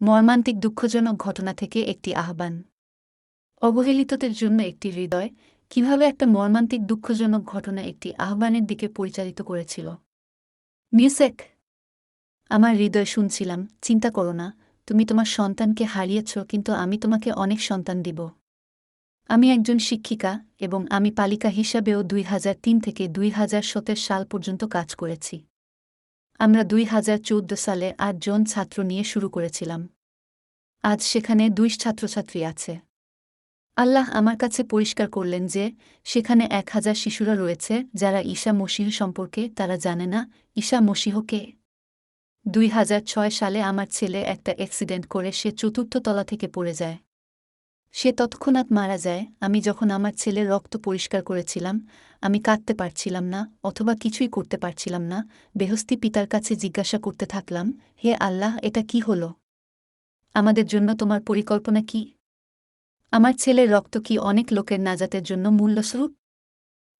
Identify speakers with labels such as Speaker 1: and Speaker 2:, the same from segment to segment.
Speaker 1: মর্মান্তিক দুঃখজনক ঘটনা থেকে একটি আহ্বান। অবহেলিতদের জন্য একটি হৃদয় কীভাবে একটা মর্মান্তিক দুঃখজনক ঘটনা একটি আহ্বানের দিকে পরিচালিত করেছিল। মিউসেক, আমার হৃদয় শুনছিলাম, চিন্তা করো না, তুমি তোমার সন্তানকে হারিয়েছ, কিন্তু আমি তোমাকে অনেক সন্তান দিব। আমি একজন শিক্ষিকা এবং আমি পালিকা হিসাবেও দুই হাজার তিন থেকে দুই হাজার সতের সাল পর্যন্ত কাজ করেছি। আমরা দুই হাজার চৌদ্দ সালে আটজন ছাত্র নিয়ে শুরু করেছিলাম। আজ সেখানে দুই ছাত্রছাত্রী আছে। আল্লাহ আমার কাছে পরিষ্কার করলেন যে, সেখানে এক হাজার শিশুরা রয়েছে যারা ঈশা মসিহ সম্পর্কে তারা জানে না, ঈশা মসিহকে দুই হাজার ছয় সালে আমার ছেলে একটা অ্যাক্সিডেন্ট করে সে চতুর্থ তলা থেকে পড়ে যায়। সে তৎক্ষণাৎ মারা যায়। আমি যখন আমার ছেলের রক্ত পরিষ্কার করেছিলাম, আমি কাঁদতে পারছিলাম না অথবা কিছুই করতে পারছিলাম না। বেহস্তি পিতার কাছে জিজ্ঞাসা করতে থাকলাম, হে আল্লাহ, এটা কি হল? আমাদের জন্য তোমার পরিকল্পনা কি? আমার ছেলের রক্ত কি অনেক লোকের নাজাতের জন্য মূল্যস্বরূপ?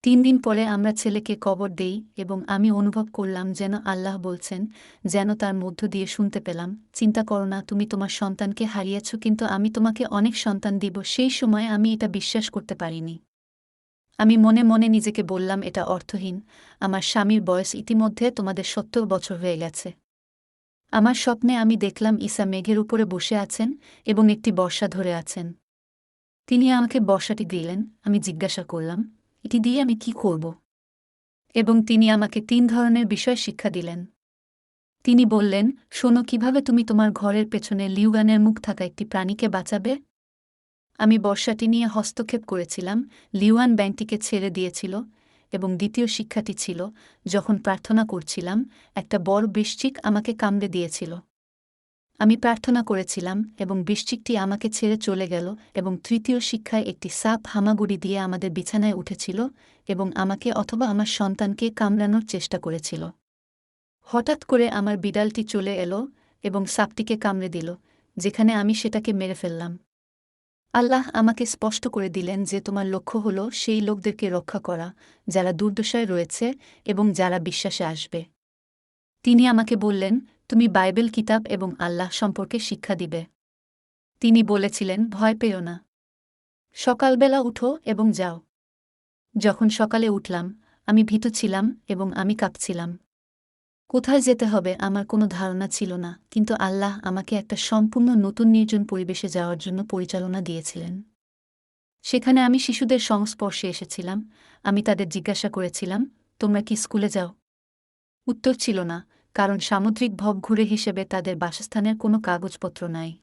Speaker 1: তিন দিন পরে আমরা ছেলেকে কবর দেই এবং আমি অনুভব করলাম যেন আল্লাহ বলছেন, যেন তার মধ্য দিয়ে শুনতে পেলাম। চিন্তা করো না, তুমি তোমার সন্তানকে হারিয়েছ, কিন্তু আমি তোমাকে অনেক সন্তান দিব, সেই সময় আমি এটা বিশ্বাস করতে পারিনি। আমি মনে মনে নিজেকে বললাম, এটা অর্থহীন। আমার স্বামীর বয়স ইতিমধ্যে তোমাদের সত্তর বছর হয়ে গেছে। আমার স্বপ্নে আমি দেখলাম ঈসা মেঘের উপরে বসে আছেন এবং একটি বর্ষা ধরে আছেন। তিনি আমাকে বর্ষাটি দিলেন। আমি জিজ্ঞাসা করলাম এটি দিয়ে আমি কি করব? এবং তিনি আমাকে তিন ধরনের বিষয় শিক্ষা দিলেন। তিনি বললেন, শোনো, কীভাবে তুমি তোমার ঘরের পেছনে লিউগানের মুখ থাকা একটি প্রাণীকে বাঁচাবে? আমি বর্ষাটি নিয়ে হস্তক্ষেপ করেছিলাম লিউয়ান ব্যাংকটিকে ছেড়ে দিয়েছিল, এবং দ্বিতীয় শিক্ষাটি ছিল, যখন প্রার্থনা করছিলাম, একটা বড় বৃশ্চিক আমাকে কামড়ে দিয়েছিল। আমি প্রার্থনা করেছিলাম এবং বৃশ্চিকটি আমাকে ছেড়ে চলে গেল এবং তৃতীয় শিক্ষায় একটি সাপ হামাগুড়ি দিয়ে আমাদের বিছানায় উঠেছিল এবং আমাকে অথবা আমার সন্তানকে কামড়ানোর চেষ্টা করেছিল। হঠাৎ করে আমার বিড়ালটি চলে এলো এবং সাপটিকে কামড়ে দিল, যেখানে আমি সেটাকে মেরে ফেললাম। আল্লাহ আমাকে স্পষ্ট করে দিলেন যে তোমার লক্ষ্য হল সেই লোকদেরকে রক্ষা করা, যারা দুর্দশায় রয়েছে এবং যারা বিশ্বাসে আসবে। তিনি আমাকে বললেন তুমি বাইবেল কিতাব এবং আল্লাহ সম্পর্কে শিক্ষা দিবে। তিনি বলেছিলেন, ভয় পেও না। সকালবেলা উঠো এবং যাও। যখন সকালে উঠলাম, আমি ভীত ছিলাম এবং আমি কাঁপছিলাম। কোথায় যেতে হবে আমার কোনো ধারণা ছিল না, কিন্তু আল্লাহ আমাকে একটা সম্পূর্ণ নতুন নির্জন পরিবেশে যাওয়ার জন্য পরিচালনা দিয়েছিলেন। সেখানে আমি শিশুদের সংস্পর্শে এসেছিলাম। আমি তাদের জিজ্ঞাসা করেছিলাম, তোমরা কি স্কুলে যাও? উত্তর ছিল না কারণ সামুদ্রিক ভব ঘুরে হিসেবে তাদের বাসস্থানের কোনো কাগজপত্র নাই।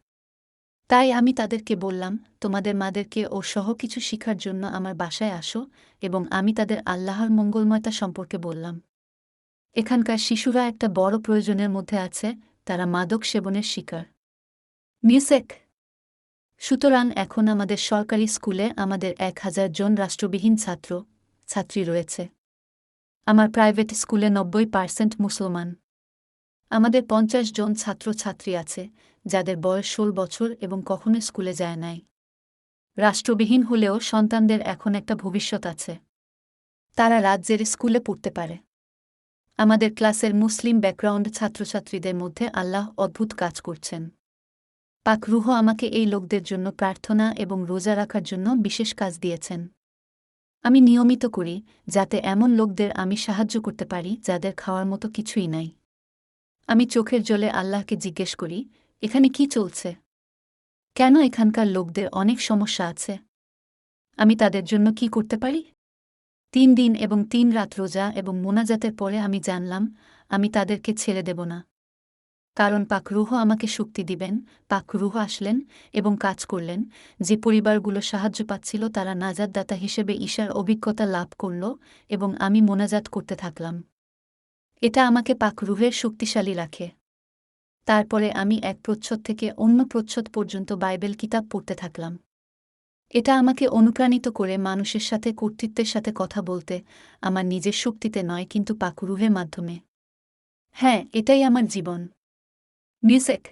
Speaker 1: তাই আমি তাদেরকে বললাম, তোমাদের মাদেরকে ও সহ কিছু শিখার জন্য আমার বাসায় আসো এবং আমি তাদের আল্লাহর মঙ্গলময়তা সম্পর্কে বললাম। এখানকার শিশুরা একটা বড় প্রয়োজনের মধ্যে আছে, তারা মাদক সেবনের শিকার। মিউসেক। সুতরাং এখন আমাদের সরকারি স্কুলে আমাদের এক হাজার জন রাষ্ট্রবিহীন ছাত্র, ছাত্রী রয়েছে। আমার প্রাইভেট স্কুলে নব্বই পার্সেন্ট মুসলমান। আমাদের পঞ্চাশ জন ছাত্রছাত্রী আছে, যাদের বয়স ষোল বছর এবং কখনো স্কুলে যায় নাই। রাষ্ট্রবিহীন হলেও সন্তানদের এখন একটা ভবিষ্যৎ আছে। তারা রাজ্যের স্কুলে পড়তে পারে। আমাদের ক্লাসের মুসলিম ব্যাকগ্রাউন্ড ছাত্রছাত্রীদের মধ্যে আল্লাহ অদ্ভুত কাজ করছেন। পাক রুহ আমাকে এই লোকদের জন্য প্রার্থনা এবং রোজা রাখার জন্য বিশেষ কাজ দিয়েছেন। আমি নিয়মিত করি, যাতে এমন লোকদের আমি সাহায্য করতে পারি যাদের খাওয়ার মতো কিছুই নাই। আমি চোখের জলে আল্লাহকে জিজ্ঞেস করি, এখানে কি চলছে? কেন এখানকার লোকদের অনেক সমস্যা আছে? আমি তাদের জন্য কি করতে পারি? তিন দিন এবং তিন রাত রোজা এবং মোনাজাতের পরে আমি জানলাম, আমি তাদেরকে ছেড়ে দেব না। কারণ পাকরুহ আমাকে শক্তি দিবেন পাকরুহ আসলেন এবং কাজ করলেন। যে পরিবারগুলো সাহায্য পাচ্ছিল তারা নাজাদদাতা হিসেবে ঈশার অভিজ্ঞতা লাভ করল এবং আমি মোনাজাত করতে থাকলাম। এটা আমাকে পাকরুহের শক্তিশালী রাখে। তারপরে আমি এক প্রচ্ছদ থেকে অন্য প্রচ্ছদ পর্যন্ত বাইবেল কিতাব পড়তে থাকলাম। এটা আমাকে অনুপ্রাণিত করে মানুষের সাথে কর্তৃত্বের সাথে কথা বলতে, আমার নিজের শক্তিতে নয়, কিন্তু পাকুরুহের মাধ্যমে। হ্যাঁ এটাই আমার জীবন। মিউজিক